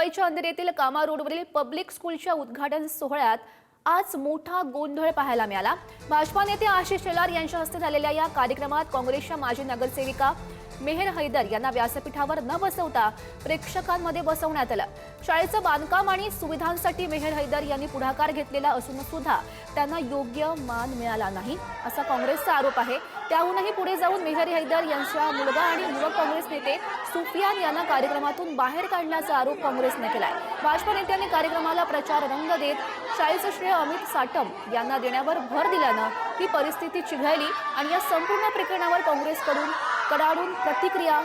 मुंबईच्या अंधेरीतील येथील कामा रोडवरील पब्लिक स्कूलच्या उद्घाटन सोहळ्यात आज मोठा गोंधळ पाहायला मिळाला. भाजपा नेते आशिष शेलार यांच्या हस्ते झालेल्या या कार्यक्रमात काँग्रेसच्या माजी नगरसेविका मेहर हैदर यांना व्यासपीठावर न बसवता प्रेक्षकांमध्ये बसवण्यात आलं. शाळेचं बांधकाम आणि सुविधांसाठी मेहर हैदर यांनी पुढाकार घेतलेला असून सुद्धा त्यांना योग्य मान मिळाला नाही असा काँग्रेसचा आरोप आहे. त्याहूनही पुढे जाऊन मेहर हैदर यांचा मुलगा आणि युवक काँग्रेस नेते सुफियान यांना कार्यक्रमातून बाहेर काढण्याचा आरोप काँग्रेसने केलाय. भाजपा नेत्यांनी कार्यक्रमाला प्रचार रंग देत शाळेचं श्रेय अमित साटम यांना देण्यावर भर दिल्यानं ही परिस्थिती चिघळली आणि या संपूर्ण प्रकरणावर काँग्रेसकडून कडाडून प्रतिक्रिया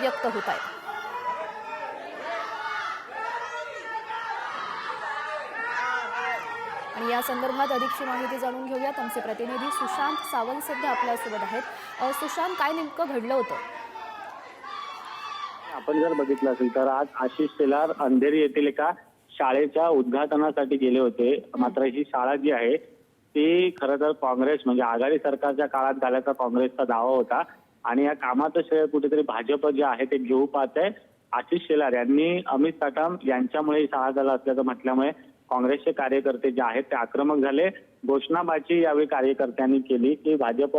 व्यक्त होत आहेत आणि या संदर्भात अधिकची माहिती जाणून घेऊयात. आमचे प्रतिनिधी सुशांत सावंत सध्या आपल्यासोबत आहेत. सुशांत काय नेमकं घडलं होतं? आपण जर बघितलं असेल तर आज आशिष शेलार अंधेरी येथील एका शाळेच्या उद्घाटनासाठी गेले होते. मात्र ही शाळा जी आहे ती खरं तर काँग्रेस म्हणजे आघाडी सरकारच्या काळात झाल्याचा काँग्रेसचा दावा होता. आणि या कामाचं श्रेय कुठेतरी भाजप जे आहे ते घेऊ पाहत आहे. आशिष शेलार यांनी अमित साटम यांच्यामुळे सहा शाळा झाला असल्याचं म्हटल्यामुळे काँग्रेसचे कार्यकर्ते जे आहेत ते आक्रमक झाले. घोषणाबाजी यावेळी कार्यकर्त्यांनी केली की भाजप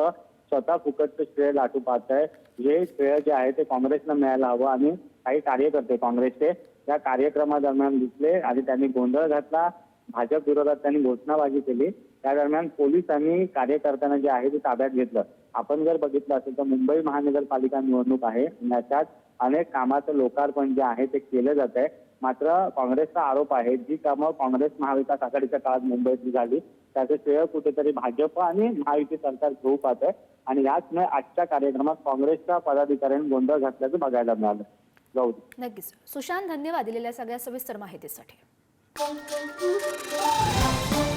स्वतः फुकटचं श्रेय लाटू पाहत आहे. हे श्रेय जे आहे ते काँग्रेसनं मिळायला हवं आणि काही कार्यकर्ते काँग्रेसचे या कार्यक्रमादरम्यान दिसले आणि त्यांनी गोंधळ घातला. भाजप विरोधात त्यांनी घोषणाबाजी केली. त्या दरम्यान पोलिसांनी कार्यकर्त्यांना जे आहे ते ताब्यात घेतलं. आपण जर बघितलं असेल तर मुंबई महानगरपालिका निवडणूक आहे. याच्यात अनेक कामाचं लोकार्पण जे आहे ते केलं जात आहे मात्र काँग्रेसचा आरोप आहे जी कामं काँग्रेस महाविकास आघाडीच्या काळात मुंबईत झाली त्याचं श्रेय कुठेतरी भाजप आणि महायुती सरकार घेऊ पाहत आहे आणि याचमुळे आजच्या कार्यक्रमात काँग्रेसच्या पदाधिकाऱ्यांनी गोंधळ घातल्याचं बघायला मिळालं. जाऊ नक्कीच. सुशांत धन्यवाद दिलेल्या सगळ्या सविस्तर माहितीसाठी. Bom, bom, bom, bom.